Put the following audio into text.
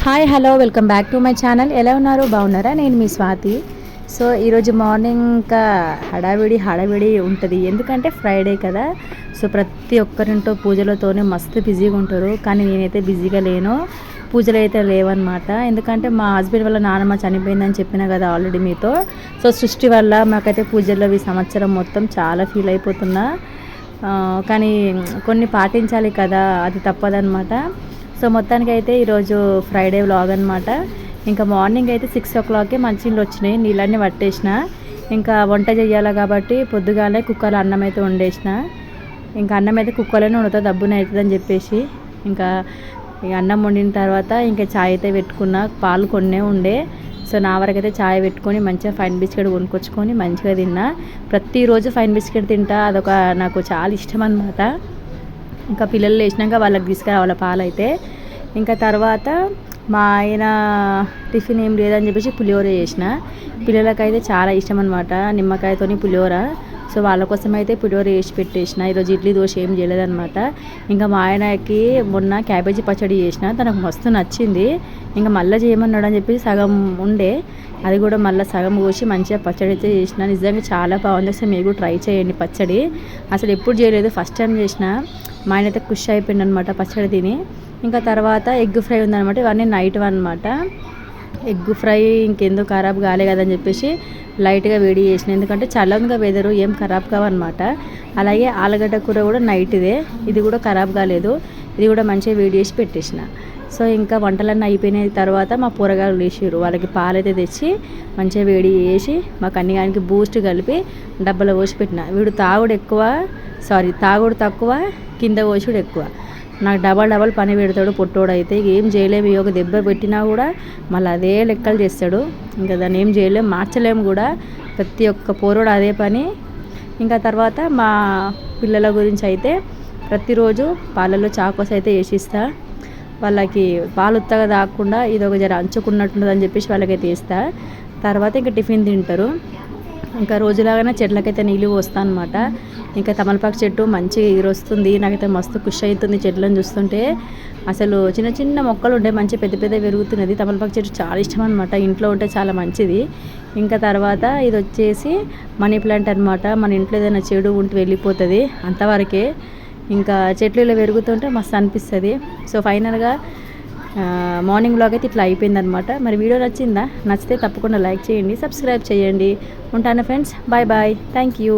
Hi hello welcome back to my channel ఎలా ఉన్నారు? బాగున్నారా? నేను మీ స్వాతి. సో ఈరోజు మార్నింగ్ ఇంకా హడావిడి హడావిడి ఉంటుంది. ఎందుకంటే ఫ్రైడే కదా. సో ప్రతి ఒక్కరింటో పూజలతోనే మస్తు బిజీగా ఉంటారు. కానీ నేనైతే బిజీగా లేను. పూజలు అయితే లేవన్నమాట. ఎందుకంటే మా హస్బెండ్ వల్ల నాన్నమ్మ చనిపోయిందని చెప్పిన కదా ఆల్రెడీ మీతో. సో సృష్టి వల్ల మాకైతే పూజల్లో ఈ సంవత్సరం మొత్తం చాలా ఫీల్ అయిపోతున్నా. కానీ కొన్ని పాటించాలి కదా. అది తప్పదనమాట సో మొత్తానికి అయితే ఈరోజు ఫ్రైడే వ్లాగ్ అనమాట ఇంకా మార్నింగ్ అయితే సిక్స్ ఓ క్లాక్కి మంచినీళ్ళు వచ్చినాయి నీళ్ళన్నీ పట్టేసిన. ఇంకా వంట చేయాలి కాబట్టి పొద్దుగాలే కుక్కర్లో అన్నం అయితే వండేసిన. ఇంకా అన్నం అయితే కుక్కర్లోనే వండుతా దబ్బున అవుతుందని చెప్పేసి. ఇంకా ఇక అన్నం వండిన తర్వాత ఇంకా చాయ్ అయితే పెట్టుకున్న పాలు కొన్నే ఉండే. సో నా వరకు అయితే చాయ్ పెట్టుకొని మంచిగా ఫైన్ బిస్కెట్ కొనుక్కొచ్చుకొని మంచిగా తిన్నా. ప్రతిరోజు ఫైన్ బిస్కెట్ తింటా అదొక నాకు చాలా ఇష్టం అనమాట ఇంకా పిల్లలు లేచినాక వాళ్ళకి తీసుకురావాలి పాలు అయితే ఇంకా తర్వాత మా ఆయన టిఫిన్ ఏం లేదని చెప్పేసి పులిహోర చేసిన. పిల్లలకైతే చాలా ఇష్టం అనమాట నిమ్మకాయతోని పులిహోర. సో వాళ్ళ కోసం అయితే పులిహోర వేసి పెట్టేసిన. ఈరోజు ఇడ్లీ దోశ ఏం చేయలేదన్నమాట. ఇంకా మా ఆయనకి మొన్న క్యాబేజీ పచ్చడి చేసిన. తనకు మస్తు నచ్చింది. ఇంకా మళ్ళీ చేయమన్నాడు అని చెప్పి సగం ఉండే. అది కూడా మళ్ళీ సగం కోసి మంచిగా పచ్చడి అయితే చేసిన. నిజంగా చాలా బాగుంది. అసలు మీరు కూడా ట్రై చేయండి పచ్చడి. అసలు ఎప్పుడు చేయలేదు. ఫస్ట్ టైం చేసిన. మా ఆయన అయితే ఖుషి అయిపోయింది అనమాట పచ్చడి తిని. ఇంకా తర్వాత ఎగ్ ఫ్రై ఉందనమాట ఇవన్నీ నైట్ అనమాట ఎగ్ ఫ్రై ఇంకెందుకు ఖరాబ్ కాలే కదని చెప్పేసి లైట్గా వేడి చేసిన. ఎందుకంటే చల్లంగా వెదరు ఏం ఖరాబ్ కావన్నమాట. అలాగే ఆలుగడ్డ కూర కూడా నైట్ ఇదే ఇది కూడా ఖరాబ్ కాలేదు. ఇది కూడా మంచిగా వేడి చేసి పెట్టేసిన. సో ఇంకా వంటలన్నీ అయిపోయిన తర్వాత మా కూరగాయలు లేచారు వాళ్ళకి పాలైతే తెచ్చి మంచిగా వేడి చేసి మా కన్నిగానికి బూస్ట్ కలిపి డబ్బాలో పోసి పెట్టిన. వీడు తాగుడు ఎక్కువ సారీ తాగుడు తక్కువ కింద పోసుడు ఎక్కువ. నాకు డబల్ డబల్ పని పెడతాడు పొట్టోడు అయితే ఏం చేయలేము ఈ ఒక దెబ్బ పెట్టినా కూడా మళ్ళీ అదే లెక్కలు చేస్తాడు. ఇంకా దాన్ని ఏం చేయలేము మార్చలేము కూడా. ప్రతి ఒక్క పోరోడు అదే పని. ఇంకా తర్వాత మా పిల్లల గురించి అయితే ప్రతిరోజు పాలలో చాకోస్ అయితే వేసిస్తా. వాళ్ళకి పాలు ఉత్తగా తాగకుండా ఇది ఒక జర అంచుకున్నట్టుందని చెప్పేసి వాళ్ళకైతే ఇస్తా తర్వాత ఇంకా టిఫిన్ తింటారు. ఇంకా రోజులాగానే చెట్లకైతే నీళ్ళు పోస్తా అనమాట ఇంకా తమలపాకు చెట్టు మంచిగా ఎగురొస్తుంది. నాకైతే మస్తు ఖుషి అవుతుంది చెట్లను చూస్తుంటే. అసలు చిన్న చిన్న మొక్కలు ఉంటాయి మంచి పెద్ద పెద్ద పెరుగుతున్నది. తమలపాకు చెట్టు చాలా ఇష్టం అనమాట ఇంట్లో ఉంటే చాలా మంచిది. ఇంకా తర్వాత ఇది వచ్చేసి మనీ ప్లాంట్ అనమాట మన ఇంట్లో ఏదైనా చెడు ఉంటే వెళ్ళిపోతుంది అంతవరకే. ఇంకా చెట్లు ఇలా పెరుగుతుంటే మస్తు అనిపిస్తుంది. సో ఫైనల్గా మార్నింగ్ బ్లాగ్ అయితే ఇట్లా అయిపోయిందనమాట మరి వీడియో నచ్చిందా? నచ్చితే తప్పకుండా లైక్ చేయండి సబ్స్క్రైబ్ చేయండి. ఉంటాను friends bye bye thank you